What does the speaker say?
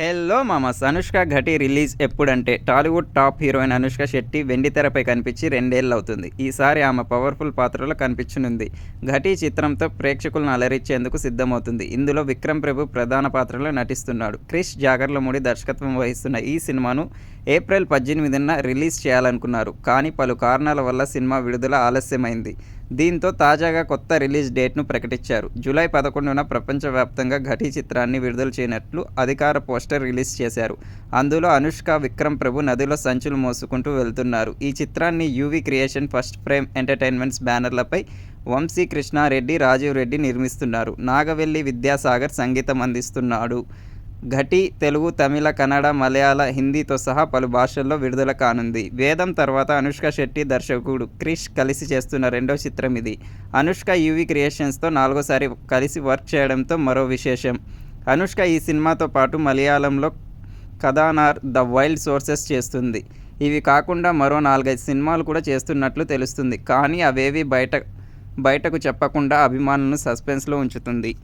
Hello మామస్ Anushka Ghaati release ఎప్పుడంటే Tollywood top heroine Anushka Shetty వెండి తెరపై కనిపించి రెండేళ్ళు అవుతుంది ఈసారి ఆమె పవర్ఫుల్ పాత్రలో కనిపించనుంది. ఘటి చిత్రంతో ప్రేక్షకులను అలరించేందుకు సిద్ధమవుతుంది. ఇందులో విక్రమ్ ప్రభు ప్రధాన పాత్రలో నటిస్తున్నాడు. క్రిష్ జాగర్లమూడి దర్శకత్వం వహిస్తున్న ఈ సినిమాను ఏప్రిల్ పద్దెనిమిదిన రిలీజ్ చేయాలనుకున్నారు. కానీ పలు కారణాల వల్ల సినిమా విడుదల ఆలస్యమైంది. దీంతో తాజాగా కొత్త రిలీజ్ డేట్ను ప్రకటించారు. జూలై పదకొండున ప్రపంచవ్యాప్తంగా ఘటీ చిత్రాన్ని విడుదల చేయనట్లు అధికార పోస్టర్ రిలీజ్ చేశారు. అందులో అనుష్క విక్రమ్ ప్రభు నదిలో సంచులు మోసుకుంటూ వెళ్తున్నారు. ఈ చిత్రాన్ని UV creation first frame entertainments బ్యానర్లపై Vamsi Krishna Reddy Rajeev Reddy నిర్మిస్తున్నారు. నాగవెల్లి విద్యాసాగర్ సంగీతం అందిస్తున్నాడు. ఘటి తెలుగు తమిళ కన్నడ మలయాళ హిందీతో సహా పలు భాషల్లో విడుదల కానుంది. వేదం తర్వాత అనుష్క శెట్టి దర్శకుడు క్రిష్ కలిసి చేస్తున్న రెండో చిత్రం ఇది. అనుష్క యూవి క్రియేషన్స్తో నాలుగోసారి కలిసి వర్క్ చేయడంతో మరో విశేషం. అనుష్క ఈ సినిమాతో పాటు మలయాళంలో కథానార్ ద వైల్డ్ సోర్సెస్ చేస్తుంది. ఇవి కాకుండా మరో నాలుగైదు సినిమాలు కూడా చేస్తున్నట్లు తెలుస్తుంది. కానీ అవేవి బయట బయటకు చెప్పకుండా అభిమానులను సస్పెన్స్లో ఉంచుతుంది.